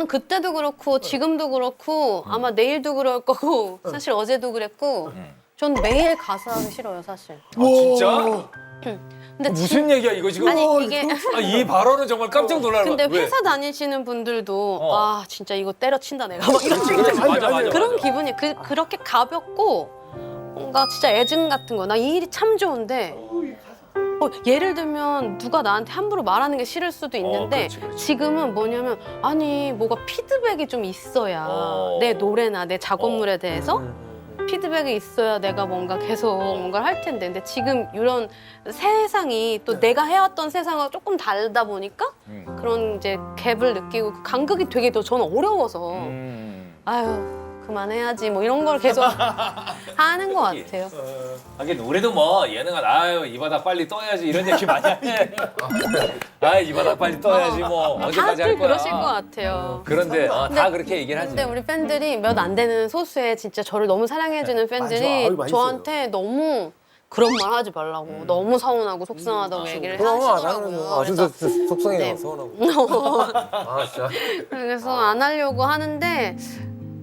저는 그때도 그렇고 지금도 그렇고 아마 내일도 그럴 거고 사실 어제도 그랬고 전 매일 가수 하기 싫어요 사실. 아, 진짜? 근데 지- 무슨 얘기야 이거 지금? 아니 이게 아, 이 발언은 정말 깜짝 놀랄 근데 왜? 회사 다니시는 분들도 어. 아 진짜 이거 때려친다 내가 막 이런 그렇지, 맞아 맞아. 그런 맞아. 기분이 그 그렇게 가볍고 뭔가 진짜 애증 같은 거 나 이 일이 참 좋은데 어, 예를 들면 누가 나한테 함부로 말하는 게 싫을 수도 있는데 그렇지, 그렇지. 지금은 뭐냐면 아니 뭐가 피드백이 좀 있어야 어. 내 노래나 내 작업물에 대해서 피드백이 있어야 내가 뭔가 계속 뭔가를 할 텐데 근데 지금 이런 세상이 또 내가 해왔던 세상과 조금 다르다 보니까 음. 그런 이제 갭을 느끼고 그 간극이 되게 더 저는 어려워서 음. 아유 그만해야지 뭐 이런 걸 계속 하는 것 같아요. 하긴 우리도 뭐 예능은 아유 이 바닥 빨리 떠야지 이런 얘기 많이 하네. 아이 바닥 빨리 떠야지 뭐 언제까지 할 다들 거야. 그러실 것 같아요. 그런데 어, 다 근데- 그렇게 얘기를 하지. 근데 우리 팬들이 몇 안 되는 소수의 진짜 저를 너무 사랑해주는 팬들이 맞아. 아유, 많이 저한테 너무 그런 말 하지 말라고 너무 서운하고 속상하다고 얘기를 그럼 안 하시더라고요. 아 진짜 그래서 진짜 속상해 네. 서운하고. 아 진짜. 그래서 안 하려고 하는데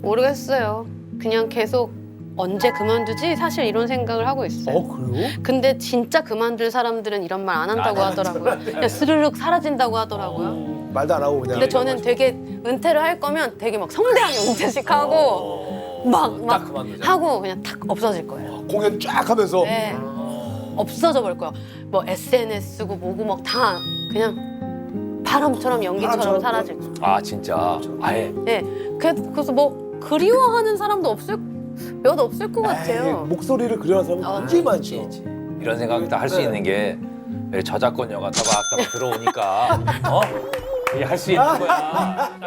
모르겠어요. 그냥 계속 언제 그만두지? 사실 이런 생각을 하고 있어요. 어 그래요? 근데 진짜 그만둘 사람들은 이런 말 안 한다고 하더라고요. 그냥 스르륵 사라진다고 하더라고요. 말도 안 하고 그냥. 근데 저는 되게 은퇴를 할 거면 되게 막 성대하게 은퇴식 하고 어, 막, 딱 막 그만두자. 하고 그냥 탁 없어질 거예요. 공연 쫙 하면서 네. 없어져 버릴 거예요. 뭐 SNS고 뭐고 막 다 그냥 바람처럼 연기처럼 바람처럼. 사라질 거예요. 아 진짜 아예 네. 그- 그래서 뭐 그리워하는 사람도 없을 몇 없을 것 같아요. 목소리를 그려는 사람 어, 굉장히 많죠. 이런 생각도 할 수 네. 있는 게 저작권료가 따박따박 들어오니까 어? 할수 있는 거야.